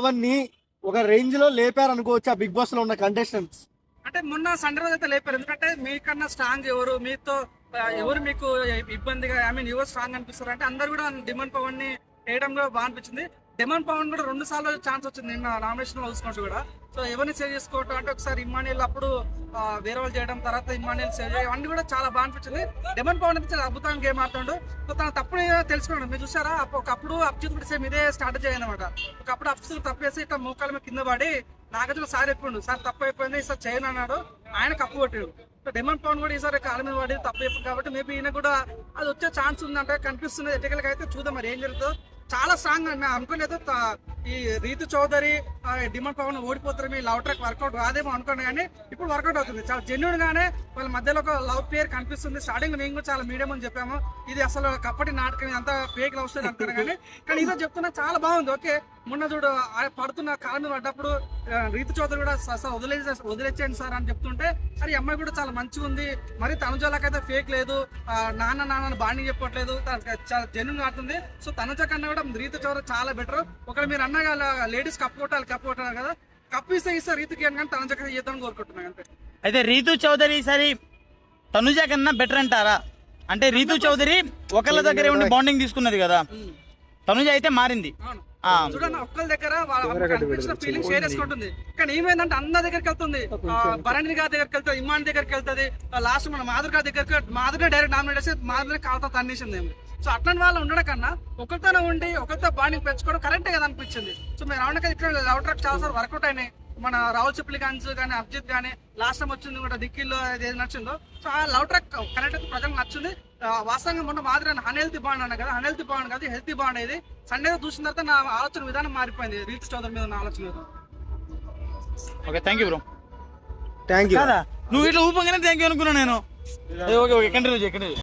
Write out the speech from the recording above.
అవన్నీ ఒక రేంజ్లో లేపారు అనుకోవచ్చు ఆ బిగ్ బాస్లో ఉన్న కంటెస్టెంట్స్ అంటే మొన్న సండే రోజు అయితే లేపారు. ఎందుకంటే మీకన్నా స్ట్రాంగ్ ఎవరు? మీతో ఎవరు మీకు ఇబ్బందిగా ఐ మీన్ ఎవరు స్ట్రాంగ్ అనిపిస్తారు? అంటే అందరు కూడా డిమాండ్ పవన్ని వేయడం కూడా బాగా అనిపించింది. డిమాండ్ పవన్ కూడా రెండు సార్లు ఛాన్స్ వచ్చింది. నిన్న నామినేషన్ చూసుకోవచ్చు కూడా. సో ఎవరిని సేవ్ చేసుకోవటం అంటే ఒకసారి ఇమ్మానియల్ అప్పుడు వేరే వాళ్ళు చేయడం తర్వాత ఇమ్మానియల్ సేవ్ చేయడం అన్ని కూడా చాలా బాగా అనిపించింది. డిమాండ్ పవన్ అయితే చాలా అద్భుతంగా గేమ్ ఆడుతుండు. సో తన తప్పుని తెలుసుకున్నాడు. మీరు చూసారా? ఒకప్పుడు అప్జిత్ కూడా సేమ్ ఇదే స్ట్రాటజీ అనమాట ఒకప్పుడు అప్జిత్ తప్పేసి ఇట్లా మోకాల మీద కింద పడి నాగార్జున సార్ ఎప్పుడు సార్ తప్పు అయిపోయింది. ఈసారి చేయను అన్నాడు. ఆయన కప్పు కొట్టాడు. సో డెమన్ పవన్ కూడా ఈసారి కాళ్ళ మీద పడి తప్పు అయిపోయింది కాబట్టి మేబీ ఈయన కూడా అది వచ్చే ఛాన్స్ ఉందంటే కనిపిస్తుంది ఎటకలకి అయితే చూద్దాం మరి ఏం జరుగుతుందో. చాలా స్ట్రాంగ్ నేను అనుకునేది ఈ రీతు చౌదరి డిమాండ్ పవన్ ఓడిపోతారు మీ లవ్ ట్రాక్ వర్కౌట్ కాదేమో అనుకోండి కానీ ఇప్పుడు వర్కౌట్ అవుతుంది. చాలా జెన్యున్ గానే వాళ్ళ మధ్యలో ఒక లవ్ పేర్ కనిపిస్తుంది. స్టార్టింగ్ నేను మేము కూడా చాలా మీడియం అని చెప్పాము. ఇది అసలు కప్పటి నాటకం అంత ఫేక్ లవ్ స్టోరీ అనుకున్నాను కానీ కానీ ఇదో చెప్తున్నా చాలా బాగుంది. ఓకే మొన్న చూడు పడుతున్న కాలం పడ్డప్పుడు రీతు చౌదరి కూడా "సార్, వదిలే వదిలేసే వదిలేసేయండి సార్ అని చెప్తుంటే అరే ఈ అమ్మాయి కూడా చాలా మంచిగా ఉంది. మరి తనుజాలకైతే ఫేక్ లేదు. నాన్న నాన్న బాండింగ్ చెప్పట్లేదు. చాలా జెన్యున్ ఆడుతుంది. సో తనుజ కన్నా కూడా రీతు చౌదరి చాలా బెటర్ ఒకవేళ మీరు అన్న అన్నగా లేడీస్ కప్పు కొట్టాలి కప్పు కొట్టాలి కదా? కప్పు ఇస్తే ఇస్తే రీతుకి కానీ తనుజ చేద్దాం కోరుకుంటున్నాను అంతే. అయితే రీతు చౌదరి ఈసారి తనుజ కన్నా బెటర్ అంటారా? అంటే రీతు చౌదరి ఒకళ్ళ దగ్గరే ఉండి బాండింగ్ తీసుకున్నది కదా. తనుజ అయితే మారింది. అవును. ఆ, చూడండి ఒక్కరి దగ్గర వాళ్ళ అనిపించిన ఫీలింగ్ షేర్ చేసుకుంటుంది. కానీ ఏమైందంటే అందరి దగ్గరికి వెళ్తుంది. ఆ, భరణి గారి దగ్గరికి వెళ్తుంది ఇమాన్ దగ్గరికి వెళ్తుంది. లాస్ట్ మన మాధుర్ గారి దగ్గరికి మాధురే డైరెక్ట్ నామినేట్ చేసి మాధురే కాలుతో తన్నేసింది సో అట్లాంటి వాళ్ళు ఉండడం కన్నా ఒకరితోనే ఉండి ఒకరితో బాండింగ్ పెంచుకోవడం కరెక్టే కదా అనిపించింది. సో మీరు అవునక ఇక్కడ లవ్ ట్రాక్ చాలా సార్లు వర్కౌట్ అయినాయి. మన రాహుల్ చిప్లి గాన్స్ కానీ అభిజిత్ కానీ లాస్ట్ టైం వచ్చింది కూడా డిక్కీలో అది ఏది నచ్చిందో. సో ఆ లవ్ ట్రాక్ కరెక్ట్ అయితే ప్రజలకు నచ్చింది. వాస్తవంగా మొన్న మాదిరి అన్హెల్తీ బాండ్ అన్న కదా అన్హెల్తీ బాండ్ కాదు హెల్తీ బాండ్ ఇది. సండే చూసిన తర్వాత నా ఆలోచన విధానం మారిపోయింది. రీత్ చౌదరి మీద నా ఆలోచన okay thank you bro thank you కాదా? నువ్వు ఇట్లా ఊపంగానే థ్యాంక్ యూ అనుకున్నా నేను. ఓకే ఓకే కంటిన్యూ చేయి కంటిన్యూ